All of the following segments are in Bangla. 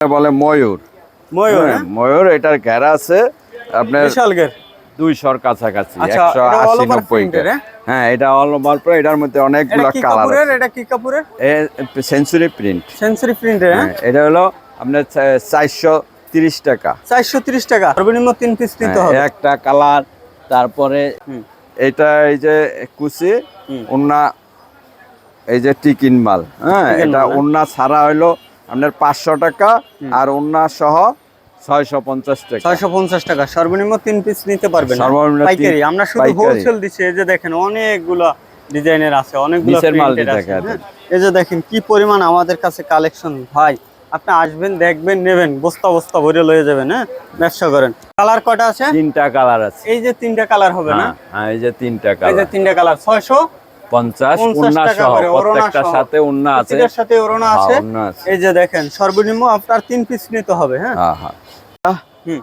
বলে ময়ূর। ময়ূর হ্যাঁ, ময়ূর এটার ঘেরা আছে। আপনার বিশাল গের দুইশোর কাছাকাছি আচ্ছা, একশো আশি নব্বই হ্যাঁ? হ্যাঁ এটা অল ওভার পরে এটার মধ্যে অনেকগুলো কালার এটা কি কাপড়ের? সেঞ্চুরি প্রিন্ট সেন্সরি প্রিন্টের হ্যাঁ? এটা হলো আপনার চারশো তিরিশ টাকা। চারশো তিরিশ টাকা। সর্বনিম্ন তিন পিস নিতে হ্যাঁ, হবে। একটা কালার তারপরে এটা এই যে কুচি। ওন্না এই যে টিকিন মাল। হ্যাঁ এটা হ্যাঁ। ছাড়া হইল আপনার পাঁচশো টাকা আর অন্য সহ ছয়শো পঞ্চাশ টাকা। ছয়শো পঞ্চাশ টাকা। সর্বনিম্ন তিন পিস নিতে পারবেন সর্বনিম্ন পাইকারি। আমরা শুধু হোলসেল দিচ্ছি। এই যে দেখেন অনেকগুলো ডিজাইনের আছে অনেকগুলো নিচের মাল printed আছে, দেখা হ্যাঁ। এই যে দেখেন কি পরিমাণ আমাদের কাছে কালেকশন ভাই আপনি আসবেন দেখবেন নেবেন বস্তা বস্তা ভরে লয়ে যাবেন হ্যাঁ? ব্যবসা করেন। কালার কটা আছে? তিনটা কালার আছে। এই যে তিনটা কালার হবে না? হ্যাঁ, হ্যাঁ এই যে তিনটা এই যে তিনটা কালার। ছয়শো পঞ্চাশ 50 উন্না সহ প্রত্যেকটার সাথে উন্না আছে। সাথে হ্যাঁ, আছে। এই যে দেখেন সর্বনিম্ন আপনার তিন পিস নিতে হবে হ্যাঁ? হ্যাঁ হ্যাঁ। হুম।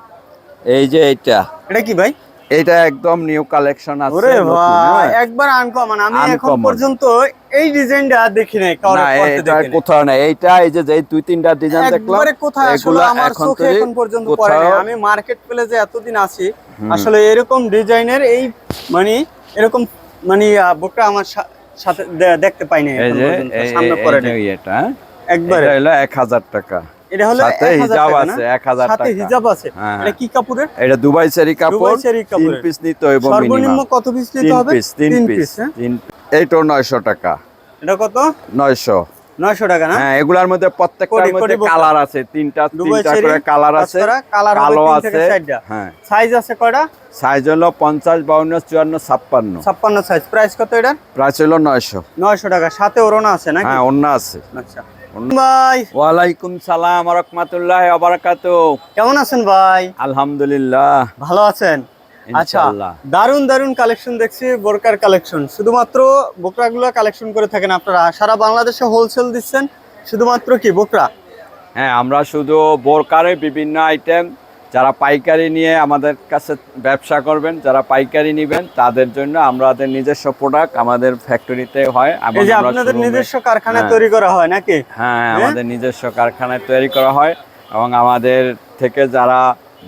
এই যে এইটা। এটা কি ভাই? এটা একদম নিউ কালেকশন আছে ওরে ভাই। একবার আনকমন আমি এখন। পর্যন্ত এই ডিজাইনটা দেখি নাই এটা। কোথাও না এইটা এই যে যে দুই তিনটা ডিজাইন দেখলাম একবারে কোথায় আসলে আমার এখন চোখে এখন পর্যন্ত পড়ে। আমি মার্কেট প্লেসে এতদিন আছি আসলে এরকম ডিজাইনের এই মানে এরকম মানে বুকটা আমার সাথে দেখতে পাইনি এই যে সামনে পড়ে। এটা একবার। এটা হলো এক হাজার টাকা। এটা হলো সাথে 1000 হিজাব আছে, 1000 সাথে হিজাব আছে। হ্যাঁ। এটা কি কাপড়ের? এটা দুবাই সেরি কাপড়। দুবাই চেরি তিন কাপড়ের। পিস নিতে হবে সর্বনিম্ন কত পিস নিতে হবে হবে? পিস 3 পিস হ্যাঁ? তিন এইটাও নয়শো টাকা। এটা কত? নয়শো। নয়শো টাকা না? হ্যাঁ এগুলার মধ্যে প্রত্যেকটার মধ্যে কালার আছে তিনটা তিনটা করে কালার আছে করা, কালার হবে কালো আছে হ্যাঁ। সাইজ আছে কয়টা? সাইজ হলো পঞ্চাশ বাউন্ন চুয়ান্ন ছাপ্পান্ন। ছাপ্পান্ন সাইজ। প্রাইস কত এটা প্রাইস হলো টাকা। সাথে ওড়না আছে নাকি? হ্যাঁ আছে। আচ্ছা। ভাই। ওয়ালাইকুম সালাম রহমতুল্লাহ কেমন আছেন ভাই? আলহামদুলিল্লাহ। ভালো আছেন? আচ্ছা। দারুণ দারুণ কালেকশন দেখছি বোরকার কালেকশন শুধুমাত্র বোকরাগুলো কালেকশন করে থাকেন আপনারা। সারা বাংলাদেশে হোলসেল দিচ্ছেন শুধুমাত্র কি বোকরা? হ্যাঁ আমরা শুধু বোরকারে বিভিন্ন আইটেম যারা পাইকারি নিয়ে আমাদের কাছে ব্যবসা করবেন যারা পাইকারি নেবেন তাদের জন্য আমাদের নিজস্ব প্রোডাক্ট আমাদের ফ্যাক্টরিতে হয়। আপনাদের নিজস্ব কারখানায় হ্যাঁ। তৈরি করা হয় নাকি? হ্যাঁ আমাদের নিজস্ব কারখানায় তৈরি করা হয়। এবং আমাদের থেকে যারা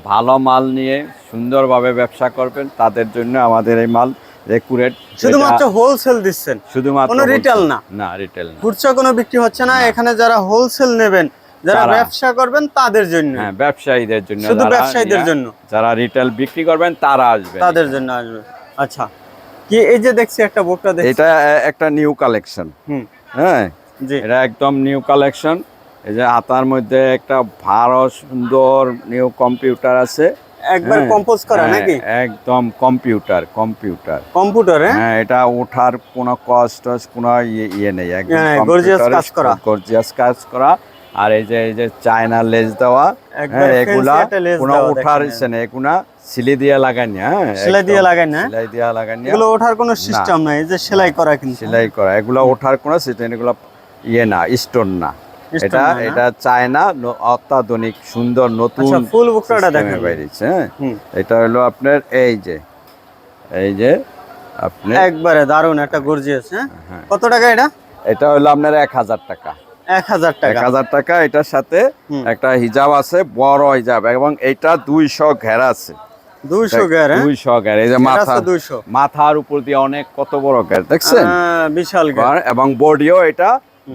ভালো মাল নিয়ে সুন্দরভাবে ব্যবসা করবেন তাদের জন্য আমাদের এই মাল রেকুরেট শুধুমাত্র হোলসেল দিচ্ছেন? শুধুমাত্র কোনো retail না? না রিটেল না। খুচরা কোনো বিক্রি হচ্ছে না এখানে যারা হোলসেল নেবেন যারা ব্যবসা করবেন তাদের জন্য। হ্যাঁ ব্যবসায়ীদের জন্য শুধু ব্যবসায়ীদের জন্য? যারা রিটেল বিক্রি করবেন তারা আসবে তাদের জন্য আসবে। আচ্ছা। কি এই যে দেখছি একটা বোকরা দেখছি। এটা একটা নিউ কালেকশন হুম। হ্যাঁ? জি। এটা একদম নিউ কালেকশন এই যে হাতার মধ্যে একটা ভালো সুন্দর নিউ কম্পিউটার আছে। একবার হ্যাঁ, কম্পোজ করা হ্যাঁ, নাকি? একদম কম্পিউটার কম্পিউটার কম্পিউটার হ্যাঁ? হ্যাঁ এটা ওঠার কোনো কষ্ট কোনো ইয়ে ইয়ে নেই একদম হ্যাঁ, gorgeous কাজ করা। গর্জিয়াস কাজ করা। আর এই যে এই যে চায়না লেজ দেওয়া হ্যাঁ এগুলা কোনো ওঠার। ইচ্ছে নেই এগুলা সিলি দিয়ে লাগানি হ্যাঁ সেলাই দিয়ে লাগায় না? সেলাই দিয়ে লাগানি এগুলো ওঠার কোনো সিস্টেম নাই এই যে সেলাই করা কিন্তু। সেলাই করা এগুলো ওঠার কোনো সিস্টেম এগুলো ইয়ে না স্টোন না। এটা? এটা চায়না অত্যাধুনিক সুন্দর নতুন ফুল বুকটা দেখেন বেরিয়েছে হ্যাঁ? এটা হলো আপনার এই যে এই যে আপনি একবারে দারুণ একটা গর্জিয়াস হ্যাঁ? হ্যাঁ। কত টাকা এটা? এটা হলো আপনার এক হাজার টাকা। এক হাজার এক টাকা হাজার টাকা এটার সাথে একটা হিজাব আছে বড় হিজাব এবং এটা দুইশো ঘেরা আছে। দুইশো গ্যার হ্যাঁ? দুইশো ঘের এই যে মাথা দুইশো। মাথার উপর দিয়ে অনেক কত বড় ঘের দেখছেন? বিশাল গ্যার এবং বডিও এটা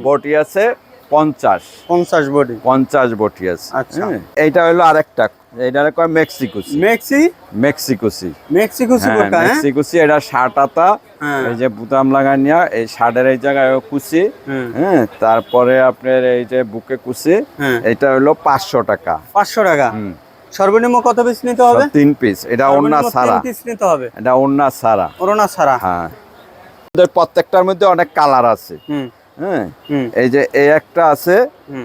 বডি আছে পঞ্চাশ। পঞ্চাশ বডি। পঞ্চাশ বটি আছে। আচ্ছা। হ্যাঁ। এইটা হলো আরেকটা। এটা কয়? মেক্সিকুসি। মেক্সি? মেক্সিকুসি। মেক্সিকুসি হ্যাঁ বোরকা হ্যাঁ? মেক্সিকুসি এটা শার্ট আতা। হ্যাঁ। এই যে বুতাম লাগানিয়া এই শার্টের এই জায়গায় কুচি। হ্যাঁ। তারপরে আপনার এই যে বুকে কুচি হ্যাঁ। এটা হলো পাঁচশো টাকা। পাঁচশো টাকা। সর্বনিম্ন কত পিস নিতে হবে? তিন পিস এটা ওন্না সারা পিস নিতে হবে। এটা ওন্না সারা ওরনা ছাড়া। হ্যাঁ। প্রত্যেকটার মধ্যে অনেক কালার আছে। হুম। হ্যাঁ? এই যে এই একটা আছে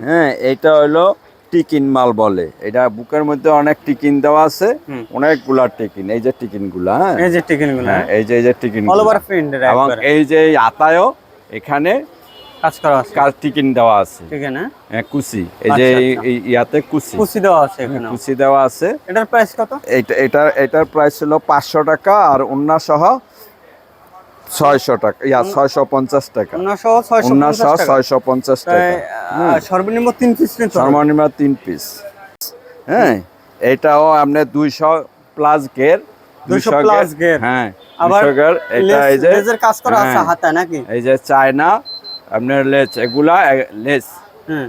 হ্যাঁ এটা হলো টিকিন মাল বলে। এটা বুকের মধ্যে অনেক টিকিন দেওয়া আছে। অনেকগুলা টিকিন এই যে টিকিনগুলা হ্যাঁ? এই যে টিকেনগুলো হ্যাঁ, এই যে এই যে টিকিন অল ওভার প্রিন্ট এবং এই যে আতায়ও এখানে কাজ করা আছে। কার টিকিন দেওয়া আছে। ঠিক না? হ্যাঁ, কুচি। এই যে আচ্ছা, আচ্ছা। ইয়াতে কুচি। কুচি দেওয়া আছে এখানে কুচি দেওয়া আছে। এটার প্রাইস কত? এইটা এটার এটার প্রাইস হলো পাঁচশো টাকা আর অন্য সহ ছয়শো টাকা ইয়া ছয়শো পঞ্চাশ টাকা। উন্নাসহ ছয়শো পঞ্চাশ টাকা। সর্বনিম্ন তিন পিস সর্বনিম্ন তিন পিস হ্যাঁ এটাও আপনার দুইশো প্লাস গের 200 plus gear। হ্যাঁ আবার গের এটা এই যে কাজ করা আছে হ্যাঁ। হাতে নাকি? এই যে চায়না আপনার লেজ এগুলা লেজ হ্যাঁ।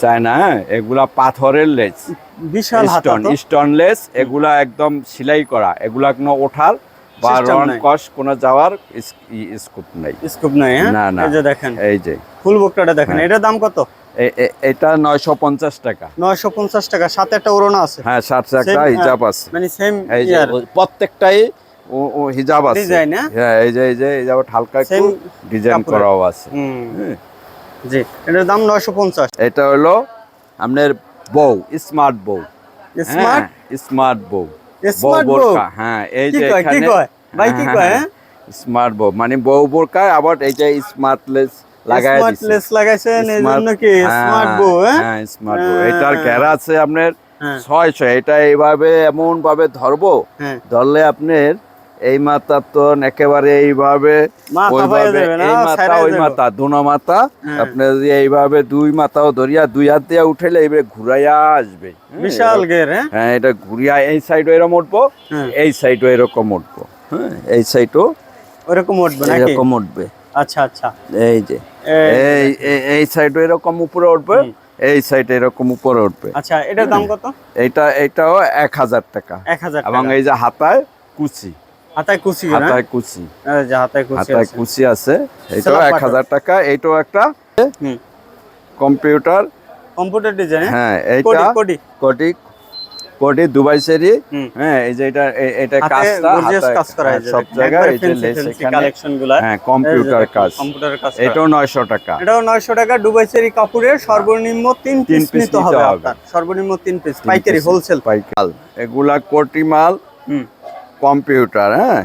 চায়না হ্যাঁ এগুলা পাথরের লেজ বিশাল স্টোন স্টোন লেস এগুলা একদম সেলাই করা এগুলা কোনো ওঠার বা। কোনো যাওয়ার স্কোপ নাই। স্কুপ নাই হ্যাঁ? না, না। এই যে দেখেন। এই যে। ফুল বুকটাটা দেখেন হ্যাঁ। এটার দাম কত? এটা নয়শো পঞ্চাশ টাকা। নয়শো পঞ্চাশ টাকা সাথে একটা ওড়না আছে। হ্যাঁ টাকা হিজাব আছে। মানে সেম এই যে প্রত্যেকটাই ও- হিজাব আছে। হ্যাঁ? হ্যাঁ এই যে এই যে এই হালকা একটু ডিজাইন করাও আছে। হ্যাঁ। জি এটার দাম নয়শো পঞ্চাশ। এটা হলো আপনার বউ স্মার্ট বউ। স্মার্ট স্মার্ট বউ। স্মার্ট বোরকা হ্যাঁ এই কি যে এখানে ভাই কি কয় হ্যাঁ স্মার্ট বউ মানে বউ বোরকা আবার এই যে স্মার্টলেস লাগায় লাগাইছেন এই জন্য কি হ্যাঁ, স্মার্ট বউ হ্যাঁ? হ্যাঁ স্মার্ট বউ। হ্যাঁ। এটার ঘেরা আছে আপনার হ্যাঁ। ছয়শো এটা এইভাবে এমন ভাবে ধরবো হ্যাঁ। ধরলে আপনার এই মাথা তো একেবারে এইভাবে ওইভাবে এই মাথা ওই। মাথা দুনো মাথা। হ্যাঁ। আপনি যদি এইভাবে দুই মাথাও ধরিয়া দুই হাত দিয়ে উঠাইলে এইভাবে ঘুরাইয়া আসবে। হ্যাঁ, বিশাল গের হ্যাঁ? হ্যাঁ এটা ঘুরিয়া এই সাইডও এরকম উঠবো। এই সাইডও এরকম উঠবো। হ্যাঁ এই সাইডও ওরকম উঠবে এরকম উঠবে। আচ্ছা আচ্ছা। এই যে এই- এই সাইডও এরকম উপরে উঠবে এই সাইড এরকম উপরে উঠবে। আচ্ছা এটার দাম কত? এইটা এটাও এক হাজার টাকা। এক হাজার এবং এই যে হাতায় কুচি। হাতায় কুচি হ্যাঁ? হাতায় কুচি। হাতায় কুচি আছে। এটাও এক হাজার টাকা এটাও একটা কম্পিউটার। কম্পিউটার ডিজাইন হ্যাঁ? এইটা কোটি কোটি। দুবাই সেরি হ্যাঁ এই যে এটা এটা কাজটা কাজ করা হ্যাঁ, সব জায়গায় এই যে লেস এখানে কালেকশন হ্যাঁ কম্পিউটার কাজ। এটাও নয়শো টাকা। এটাও নয়শো টাকা দুবাই চেরি কাপড়ের সর্বনিম্ন তিন তিন পিস নিতে নিতে হবে হবে। আপনার। সর্বনিম্ন তিন পিস পাইকারি হোলসেল পাইকাল। এগুলা কোটি মাল। হুম। কম্পিউটার হ্যাঁ?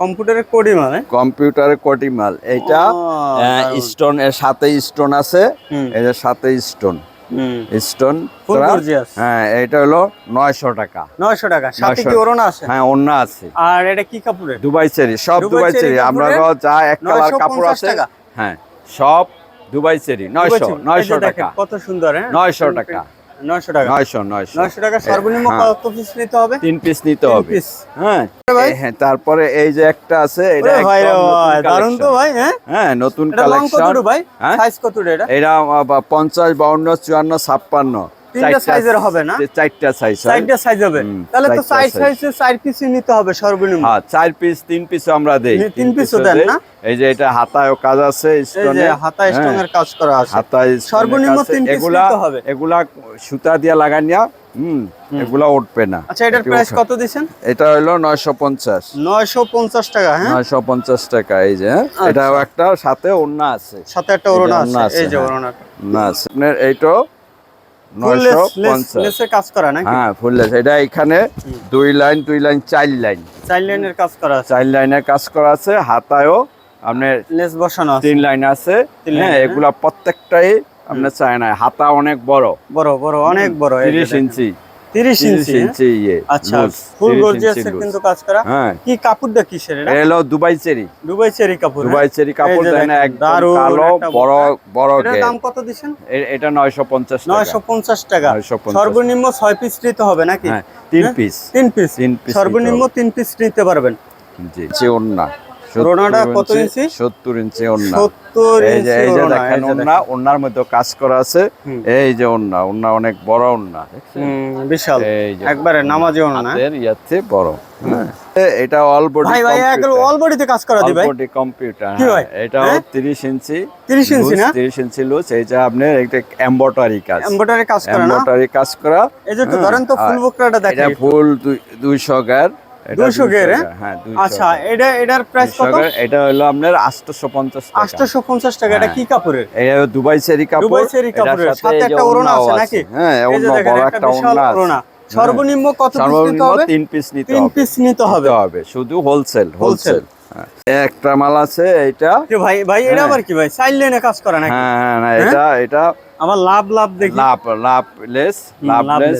কম্পিউটারের কোডি মানে কম্পিউটারের কোটি মাল। ও, দারুণ। স্টোন এর সাথে স্টোন আছে। যে সাথে স্টোন। স্টোন হ্যাঁ এটা হলো নয়শো টাকা। নয়শো টাকা। সাথে কি ওড়না আছে? হ্যাঁ আছে। আর এটা কি দুবাই চেরি সব দুবাই চেরি আমরা যা এক কালার কাপড় আছে হ্যাঁ সব দুবাই চেরি নয়শো নয়শো টাকা। কত সুন্দর হ্যাঁ? 900 টাকা। টাকা। টাকা সর্বনিম্ন হ্যাঁ। কত পিস নিতে হবে? তিন পিস নিতে হবে। হ্যাঁ? হ্যাঁ তারপরে এই যে একটা আছে এটা ভাই তো ভাই হ্যাঁ? হ্যাঁ নতুন কত ভাই? হ্যাঁ? সাইজ কত এটা? এটা আহ, পঞ্চাশ বাউন্ন চুয়ান্ন ছাপ্পান্ন। তিনটা সাইজের হবে না? চারটা সাইজ সাইডটা সাইজ হবে। তাহলে তো চারটা সাইজ সাইজে চার নিতে হবে সর্বনিম্ন। হ্যাঁ চার পিস তিন পিস আমরা দেই। তিন- piece-ও দেন না? এই যে এটা কাজ আছে স্টোনে হাতায় স্টোনের কাজ করা আছে। হাতায় সর্বনিম্ন তিন এগুলা নিতে হবে। এগুলা সুতা দিয়া লাগানিয়া হুম এগুলা উঠবে না। আচ্ছা এটার প্রাইস কত দিছেন এটা হলো নয়শো পঞ্চাশ। নয়শো পঞ্চাশ টাকা হ্যাঁ? নয়শো পঞ্চাশ টাকা এই যে হ্যাঁ? এটাও একটা সাথে অন্য আছে। সাথে একটা ওড়না ওড়না আছে। এই যে হ্যাঁ। না আছে। আপনার এইটাও কাজ করা নাকি? হ্যাঁ এটা এখানে দুই লাইন দুই লাইন চার লাইন। চার লাইনের কাজ করা আছে। চার লাইনের কাজ করা আছে হাতায়ও আপনার লেস বসানো আছে। তিন লাইন আছে। হ্যাঁ লাইন, এগুলা প্রত্যেকটাই আপনার চায় না হাতা অনেক বড়। বড় বড় অনেক বড়। এই যে তিরিশ দেখেন। ইঞ্চি তিরিশ তিরিশ ইঞ্চি হ্যাঁ? ইঞ্চি ইয়ে আচ্ছা ফুল 30 গর্জিয়াস ইঞ্চি loose। কিন্তু কাজ করা হ্যাঁ। কি কাপড়টা কিসের এটা? হলো দুবাই চেরি। দুবাই চেরি কাপড় দুবাই চেরি কাপড় যে দেয় না দেখেন, একদম কালো বড় বড় গের। দাম কত দিছেন এটা নয়শো পঞ্চাশ নয়শো পঞ্চাশ টাকা। 950 সর্বনিম্ন ছয় পিস নিতে হবে নাকি? হ্যাঁ তিন হ্যাঁ? পিস। তিন পিস। সর্বনিম্ন তিন পিস নিতে পারবেন। জি জি ওন্না রোনাটা কত ইঞ্চি? সত্তর ইঞ্চি ওন্না সত্তর এই যে ইঞ্চি এই যে দেখেন ওন্না ওন্নার মধ্যে কাজ করা আছে। এই যে ওন্না ওন্না অনেক বড় ওন্না বিশাল। একবারে নামাজি ওড়না। না হাতের ইয়াতে বড় হ্যাঁ? এটা অল বডি ভাই ভাই একদম অল বডিতে কাজ করা দি ভাই। বডি কম্পিউটার হ্যাঁ? 30 ইঞ্চি। 30 ইঞ্চি না? 30 ইঞ্চি লুজ এই যে আপনার একটা এমব্রয়ডারি কাজ। এমব্রয়ডারি কাজ করা না? এমব্রয়ডারি কাজ করা। এই যে হ্যাঁ, ধরেন তো ফুল বকরাটা এটা ফুল দুই- 200 গার। এটা 200 গের, হ্যাঁ? হ্যাঁ 200 আচ্ছা এটা এটার প্রাইস কত? এটা হলো আপনার 850 টাকা। 850 টাকা এটা হ্যাঁ। কি কাপড়ের? এটা দুবাই সেরি কাপড়। দুবাই চেরি কাপড়ের সাথে সাথে এই যে একটা ওড়না আছে নাকি? হ্যাঁ ওড়না বড় একটা একটা ওড়না আছে। সর্বনিম্ন কত পিস নিতে হবে? তিন পিস নিতে হবে। পিস নিতে হবে। হবে শুধু হোলসেল হোলসেল একটা মাল আছে এটা ভাই ভাই এটা হ্যাঁ। আবার কি ভাই? সাইড লাইনে কাজ করা নাকি? হ্যাঁ হ্যাঁ না এটা এটা আবার লাভ লাভ দেখি। লাভ লাভলেস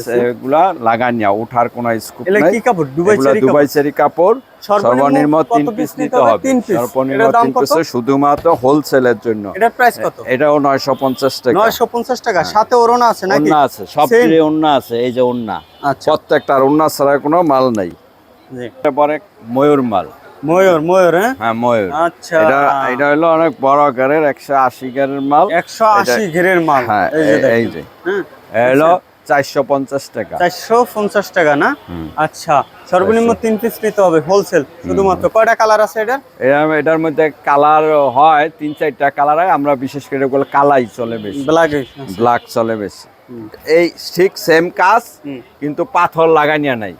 হ্যাঁ। এগুলা লাগানিয়া ওঠার কোনো স্কোপ নাই। কি কাপড়? দুবাই চেরি দুবাই চেরি কাপড়। সর্বনিম্ন কত তিন piece পিস নিতে হবে? সর্বনিম্ন এটার দাম পিস শুধুমাত্র হোলসেলের জন্য। এটার প্রাইস কত? এটাও নয়শো পঞ্চাশ টাকা। নয়শো পঞ্চাশ টাকা। সাথে ওরনা আছে নাকি? ওন্না আছে সব? ফ্রি ওন্না আছে এই যে ওন্না আচ্ছা। প্রত্যেকটা আর ওন্না ছাড়া কোনো মাল নাই। জি। তারপরে ময়ূর মাল। ময়ূর ময়ূর হ্যাঁ? হ্যাঁ ময়ূর। আচ্ছা। এটা এটা হলো অনেক বড় গাড়ির একশো আশি গাড়ির মাল। একশো আশি ঘেরের মাল। হ্যাঁ এই যে এই- এই যে। হ্যাঁ। হলো চারশো পঞ্চাশ টাকা। চারশো পঞ্চাশ টাকা না? আচ্ছা সর্বনিম্ন তিন পিস নিতে হবে হোলসেল শুধুমাত্র। কয়টা কালার আছে এটা এর- এটার মধ্যে কালার হয় তিন চারটা কালার হয় আমরা বিশেষ করে ওগুলো কালাই চলে বেশি। ব্ল্যাক ব্ল্যাক চলে বেশি। এই ঠিক সেম কাজ কিন্তু পাথর লাগানিয়া নাই।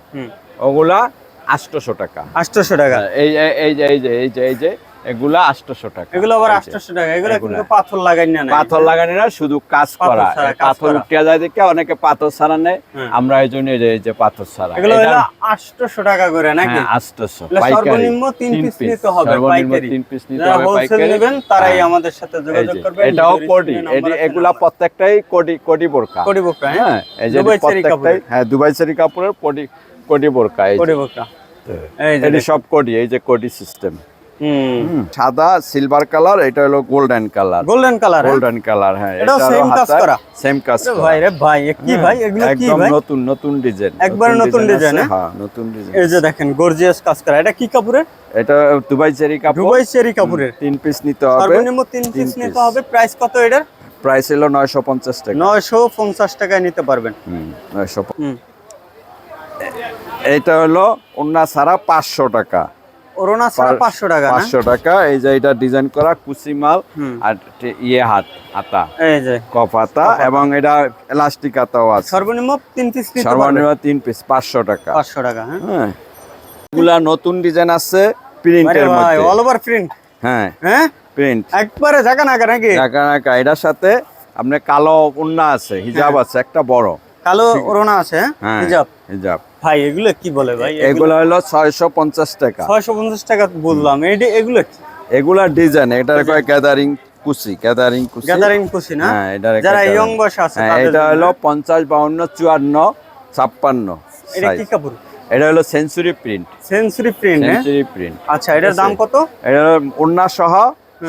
ওগুলা আটশোশো টাকা। আটশোশো টাকা। এই এই- এই যে এই যে এই যে এই যে এগুলা আটশোশো টাকা। এগুলো আবার আটশোশো টাকা এগুলো কিন্তু পাথর লাগাই না পাথর লাগানি না শুধু কাজ করা। পাথর উঠিয়া যায় দেখে অনেকে পাথর ছাড়া নেয়। হ্যাঁ। আমরা এই জন্য এই যে- পাথর ছাড়া। এগুলো আটশোশো টাকা করে নাকি? হ্যাঁ, আটশোশো সর্বনিম্ন তিন পিস নিতে হবে সর্বনিম্ন তিন পিস নিতে হবে পাইকারি। নেবেন তারাই হ্যাঁ। আমাদের সাথে যোগাযোগ যে, করবেন এটাও কোডি। এটি এগুলা প্রত্যেকটাই কোডি কোডি বোরকা। কোডি বোরকা হ্যাঁ? হ্যাঁ এই যে প্রত্যেকটাই। হ্যাঁ দুবাই চেরি কাপড়ের কোডি কোডি বোরকা। কোডি বোরকা। এটি সব কোডি এই যে কোডি সিস্টেম হুম। সাদা সিলভার কালার এটা হলো golden colour golden colour golden colour হ্যাঁ। এটাও same কাজ করা? সেম কাজ করা। ভাই রে ভাই কি ভাই? এগুলো কি একদম নতুন নতুন ডিজাইন একবারে নতুন design, হ্যাঁ? হ্যাঁ নতুন ডিজাইন এই যে দেখেন গর্জিয়াস কাজ করা। এটা কি কাপড়ের? এটা দুবাই চেরি কাপড়। দুবাই চেরি কাপড়ের। তিন পিস নিতে হবে। সর্বনিম্ন তিন পিস নিতে হবে। প্রাইস কত এটার? প্রাইস হলো নয়শো পঞ্চাশ টাকা। নয়শো পঞ্চাশ টাকায় নিতে পারবেন। হুম, 950 এইটা হলো ওন্না ছাড়া পাঁচশো টাকা। ওরোনা ছাড়া পাঁচশো টাকা পাঁচশো টাকা। এই যে এটা ডিজাইন করা কুচি মাল আর ইয়ে হাত আতা এই যে। কপ আতা এবং এটা এলাস্টিক আতাও আছে। সর্বনিম্ন তিন পিস সর্বনিম্ন তিন পিস পাঁচশো টাকা। পাঁচশো টাকা হ্যাঁ? হ্যাঁ। এগুলা নতুন ডিজাইন আছে প্রিন্টের মধ্যে। অল ওভার প্রিন্ট হ্যাঁ হ্যাঁ? প্রিন্ট একবারে জায়গা না নাকি? টাকা টাকা এটার সাথে আপনার কালো উন্না আছে হিজাব আছে একটা বড়। কালো ওরোনা আছে হ্যাঁ? হ্যাঁ হিজাব। হিজাব। ভাই এগুলো কি বলে ভাই? এগুলো হলো ছয়শো পঞ্চাশ টাকা। ছয়শো পঞ্চাশ টাকা বললাম। এগুলো কি? এগুলা ডিজাইন এটার কয় গ্যাদারিং কুচি গ্যাদারিং কুচি গ্যাদারিং খুশি না? হ্যাঁ এটার যারা ইয়ং বয়সে আছে হ্যাঁ এটা। হলো এটা কি কাপড়? এটা হলো সেঞ্চুরি প্রিন্ট সেঞ্চুরি প্রিন্ট আচ্ছা এটার দাম কত? এটা সহ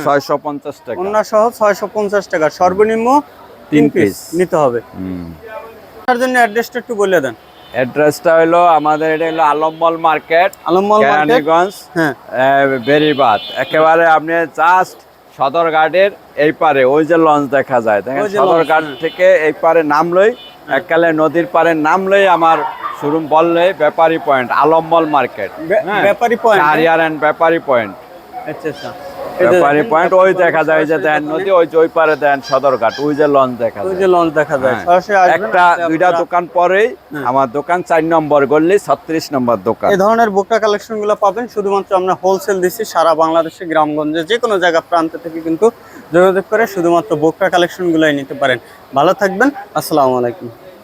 ছয়শো পঞ্চাশ টাকা। অন্য সহ ছয়শো পঞ্চাশ টাকা। সর্বনিম্ন তিন পিস নিতে হবে। হুম। তার জন্য অ্যাড্রেসটা একটু বলে দেন। অ্যাড্রেসটা হলো আমাদের এটা হলো আলমমল মার্কেট আলমমল কেরানীগঞ্জ হ্যাঁ। বেরিবাদ। একেবারে আপনি জাস্ট সদরঘাটের এই পারে ওই যে লঞ্চ দেখা যায় দেখেন? সদরঘাট হ্যাঁ। থেকে এই পারে নামলই এককালে নদীর পারে নামলই আমার শোরুম বললে ব্যাপারী পয়েন্ট আলমমল মার্কেট ব্যাপারী হ্যাঁ? চারিয়ার এন্ড ব্যাপারী পয়েন্ট। আচ্ছা আচ্ছা। এই যে ব্যাপারী দেখেন, পয়েন্ট ওই দেখা যায় যে দেন নদী ওই ওই পারে দেন সদরঘাট ওই যে লঞ্চ দেখা ওই যে লঞ্চ দেখা যায়। হ্যাঁ। সরাসরি আসবেন, একটা দুইটা দোকান পরেই হ্যাঁ। আমার দোকান চার নম্বর গল্লি ছত্রিশ নম্বর দোকান। এই ধরনের বোকরা কালেকশনগুলো পাবেন শুধুমাত্র আমরা হোলসেল দিচ্ছি সারা বাংলাদেশে গ্রামগঞ্জে যে কোনো জায়গা প্রান্ত থেকে কিন্তু যোগাযোগ করে শুধুমাত্র বোকরা কালেকশন গুলাই নিতে পারেন। ভালো থাকবেন আসসালামু আলাইকুম।